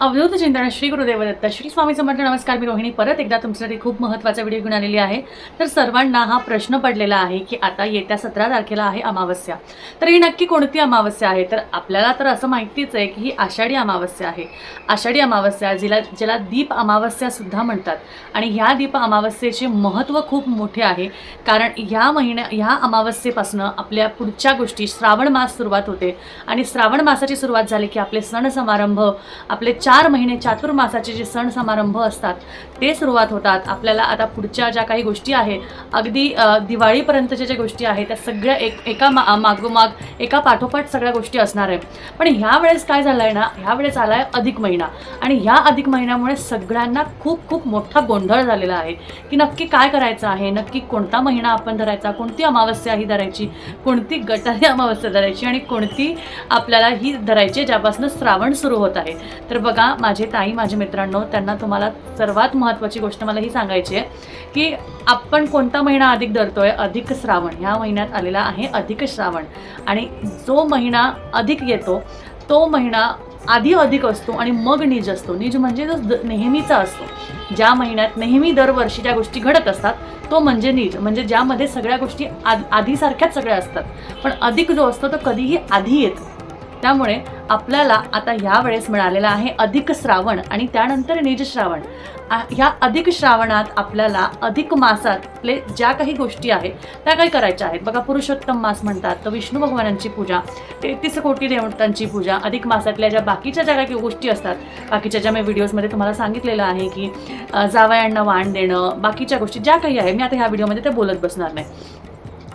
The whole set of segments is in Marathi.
अवधूत चिंतन श्री गुरुदेव दत्त श्री स्वामी समर्थ नमस्कार मी रोहिणी. परत एकदा तुमच्यासाठी खूप महत्त्वाचा व्हिडिओ घेऊन आलेली आहे. तर सर्वांना हा प्रश्न पडलेला आहे की आता येत्या सतरा तारखेला आहे अमावस्या. तर ही नक्की कोणती अमावस्या आहे? तर आपल्याला तर असं माहितीच आहे की ही आषाढी अमावस्या आहे. आषाढी अमावस्या जिला ज्याला दीप अमावस्या सुद्धा म्हणतात. आणि ह्या दीप अमावस्येचे महत्त्व खूप मोठे आहे. कारण ह्या महिन्या ह्या अमावस्येपासून आपल्या पुढच्या गोष्टी श्रावण मास सुरुवात होते. आणि श्रावण मासाची सुरुवात झाली की आपले सण समारंभ आपले चार महिने चातुर्मासाचे जे सण समारंभ असतात ते सुरुवात होतात. आपल्याला आता पुढच्या ज्या काही गोष्टी आहेत अगदी दिवाळीपर्यंतच्या ज्या गोष्टी आहेत त्या सगळ्या एक एका मा मागोमाग एका पाठोपाठ सगळ्या गोष्टी असणार आहे पण ह्या वेळेस काय झालं आहे ना ह्या वेळेस आला आहे अधिक महिना. आणि ह्या अधिक महिन्यामुळे सगळ्यांना खूप खूप मोठा गोंधळ झालेला आहे की नक्की काय करायचं आहे? नक्की कोणता महिना आपण धरायचा? कोणती अमावस्या ही धरायची? कोणती गटारी अमावस्या धरायची? आणि कोणती आपल्याला ही धरायची ज्यापासून श्रावण सुरू होत आहे. तर बघा माझे ताई माझे मित्रांनो त्यांना तुम्हाला सर्वात महत्त्वाची गोष्ट मला ही सांगायची आहे की आपण कोणता महिना अधिक धरतोय? अधिक श्रावण. ह्या महिन्यात आलेला आहे अधिक श्रावण. आणि जो महिना अधिक येतो तो महिना आधी अधिक असतो आणि मग निज असतो. निज म्हणजे जो द- नेहमीचा असतो. ज्या महिन्यात नेहमी दरवर्षी ज्या गोष्टी घडत असतात तो म्हणजे निज. म्हणजे ज्यामध्ये सगळ्या गोष्टी आद आधीसारख्याच सगळ्या असतात. पण अधिक जो असतो तो कधीही आधी येतो. त्यामुळे आपल्याला आता यावेळेस मिळालेला आहे अधिक श्रावण आणि त्यानंतर निज श्रावण. ह्या अधिक श्रावणात आपल्याला अधिक मासातले ज्या काही गोष्टी आहेत त्या काही करायच्या आहेत? बघा पुरुषोत्तम मास म्हणतात तर विष्णू भगवानांची पूजा तेहतीस कोटी देवतांची पूजा अधिक मासातल्या ज्या बाकीच्या ज्या काही गोष्टी असतात बाकीच्या ज्या मी व्हिडिओजमध्ये तुम्हाला सांगितलेलं आहे की जावयांना वाण देणं बाकीच्या गोष्टी ज्या काही आहे मी आता ह्या व्हिडिओमध्ये ते बोलत बसणार नाही.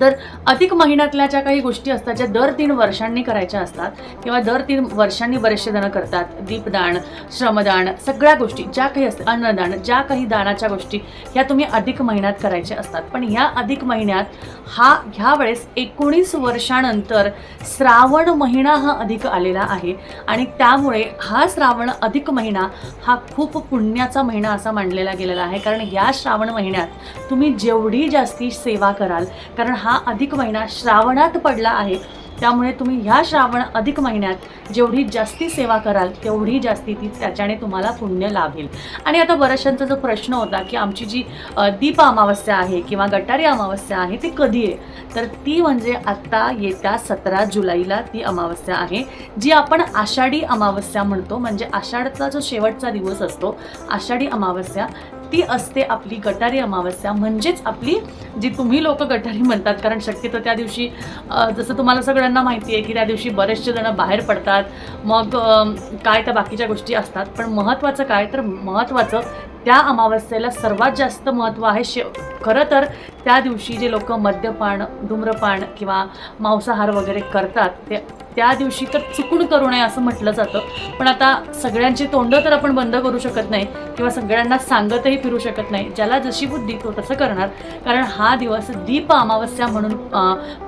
तर अधिक महिन्यातल्या ज्या काही गोष्टी असतात ज्या दर तीन वर्षांनी करायच्या असतात किंवा दर तीन वर्षांनी बरेचसे जण करतात दीपदान श्रमदान सगळ्या गोष्टी ज्या काही असतात अन्नदान ज्या काही दानाच्या गोष्टी ह्या तुम्ही अधिक महिन्यात करायच्या असतात. पण ह्या अधिक महिन्यात हा ह्या वेळेस एकोणीस वर्षानंतर श्रावण महिना हा अधिक आलेला आहे. आणि त्यामुळे हा श्रावण अधिक महिना हा खूप पुण्याचा महिना असा मांडलेला गेलेला आहे. कारण या श्रावण महिन्यात तुम्ही जेवढी जास्ती सेवा कराल कारण हा अधिक महिना श्रावणात पडला आहे. त्यामुळे तुम्ही ह्या श्रावण अधिक महिन्यात जेवढी जास्ती सेवा कराल तेवढी जास्ती ती त्याच्याने तुम्हाला पुण्य लाभेल. आणि आता बऱ्याचशांचा जो प्रश्न होता की आमची जी दीप अमावस्या आहे किंवा गटारी अमावस्या आहे ती कधी आहे? तर ती म्हणजे आत्ता येत्या सतरा जुलैला ती अमावस्या आहे जी आपण आषाढी अमावस्या म्हणतो. म्हणजे आषाढचा जो शेवटचा दिवस असतो आषाढी अमावस्या ती असते आपली गटारी अमावस्या. म्हणजेच आपली जी तुम्ही लोक गटारी म्हणतात कारण शक्यतो त्या दिवशी जसं तुम्हाला सगळ्यांना माहिती आहे की त्या दिवशी बरेचसे जण बाहेर पडतात. मग काय त्या बाकीच्या गोष्टी असतात. पण महत्त्वाचं काय तर महत्त्वाचं त्या अमावस्येला सर्वात जास्त महत्त्व आहे शे खरं तर त्या दिवशी जे लोक मद्यपान धूम्रपान किंवा मांसाहार वगैरे करतात ते त्या दिवशी तर चुकून करू नये असं म्हटलं जातं. पण आता सगळ्यांची तोंडं तर आपण बंद करू शकत नाही किंवा सगळ्यांना सांगतही फिरू शकत नाही. ज्याला जशी बुद्धी तो तसं करणार. कारण हा दिवस दीप अमावस्या म्हणून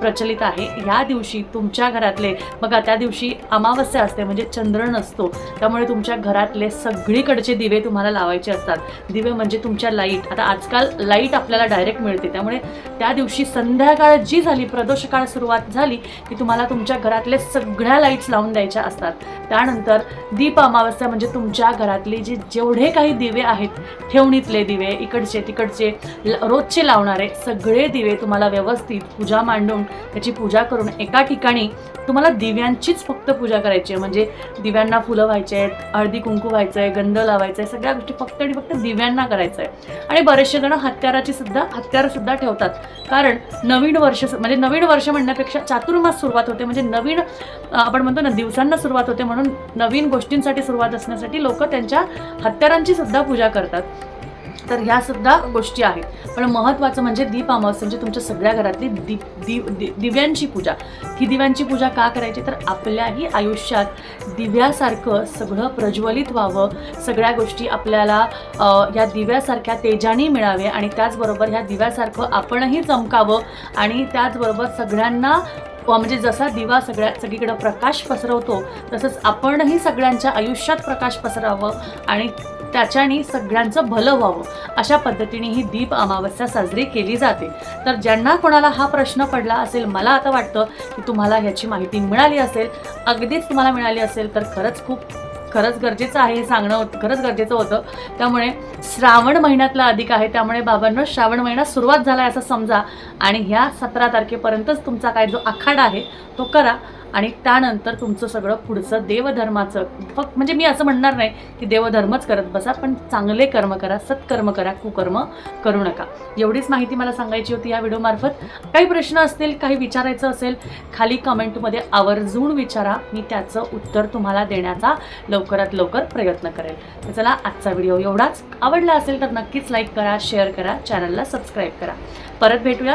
प्रचलित आहे. ह्या दिवशी तुमच्या घरातले बघा त्या दिवशी अमावस्या असते म्हणजे चंद्र नसतो त्यामुळे तुमच्या घरातले सगळीकडचे दिवे तुम्हाला लावायचे असतात. दिवे म्हणजे तुमच्या लाइट. आता आजकाल लाइट आपल्याला डायरेक्ट मिळते. त्यामुळे त्या दिवशी संध्याकाळ जी झाली प्रदोष काळ सुरुवात झाली की तुम्हाला तुमच्या घरातले सगळ्या लाईट्स लावून द्यायच्या असतात. त्यानंतर दीप अमावस्या म्हणजे तुमच्या घरातले जे जेवढे काही दिवे आहेत ठेवणीतले दिवे इकडचे तिकडचे रोजचे लावणारे सगळे दिवे तुम्हाला व्यवस्थित पूजा मांडून त्याची पूजा करून एका ठिकाणी तुम्हाला दिव्यांचीच फक्त पूजा करायची आहे. म्हणजे दिव्यांना फुलं व्हायचे आहेत हळदी कुंकू व्हायचं आहे गंध लावायचं आहे सगळ्या गोष्टी फक्त आणि फक्त दिव्यांना करायचं आहे. आणि बरेचसे जण हत्याराची सुद्धा हत्यारसुद्धा ठेवतात. कारण नवीन वर्ष म्हणजे नवीन वर्ष म्हणण्यापेक्षा चातुर्मास सुरुवात होते. म्हणजे नवीन आपण म्हणतो ना दिवसांना सुरुवात होते म्हणून नवीन गोष्टींसाठी सुरुवात असण्यासाठी लोक त्यांच्या हत्यारांची सुद्धा पूजा करतात. तर ह्या सुद्धा गोष्टी आहेत. पण महत्त्वाचं म्हणजे दीप अमावस्या म्हणजे तुमच्या सगळ्या घरातली दीप दिव दि- दिव्यांची पूजा. ही दिव्यांची पूजा का करायची? तर आपल्याही आयुष्यात दिव्यासारखं सगळं प्रज्वलित व्हावं. सगळ्या गोष्टी आपल्याला ह्या दिव्यासारख्या तेजाने मिळावे आणि त्याचबरोबर ह्या दिव्यासारखं आपणही चमकावं आणि त्याचबरोबर सगळ्यांना म्हणजे जसा दिवा सगळ्या सगळीकडं प्रकाश पसरवतो तसंच आपणही सगळ्यांच्या आयुष्यात प्रकाश पसरावं आणि त्याच्याने सगळ्यांचं भलं व्हावं. अशा पद्धतीने ही दीप अमावस्या साजरी केली जाते. तर ज्यांना कोणाला हा प्रश्न पडला असेल मला आता वाटतं की तुम्हाला ह्याची माहिती मिळाली असेल अगदीच तुम्हाला मिळाली असेल तर खरंच खूप खरंच गरजेचं आहे हे सांगणं होतं खरंच गरजेचं होतं. त्यामुळे श्रावण महिन्यातला अधिक आहे त्यामुळे बाबांनो श्रावण महिना सुरुवात झाला आहे असं समजा. आणि ह्या सतरा तारखेपर्यंतच तुमचा काय जो आखाडा आहे तो करा. आणि त्यानंतर तुमचं सगळं पुढचं देवधर्माचं फक्त म्हणजे मी असं म्हणणार नाही की देवधर्मच करत बसा पण चांगले कर्म करा सत्कर्म करा कुकर्म करू नका. एवढीच माहिती मला सांगायची होती या व्हिडिओमार्फत काही प्रश्न असतील काही विचारायचं असेल खाली कमेंटमध्ये आवर्जून विचारा. मी त्याचं उत्तर तुम्हाला देण्याचा लवकरात लवकर प्रयत्न करेल. तर चला आजचा व्हिडिओ एवढाच. आवडला असेल तर नक्कीच लाईक करा शेअर करा चॅनलला सबस्क्राईब करा. परत भेटूया.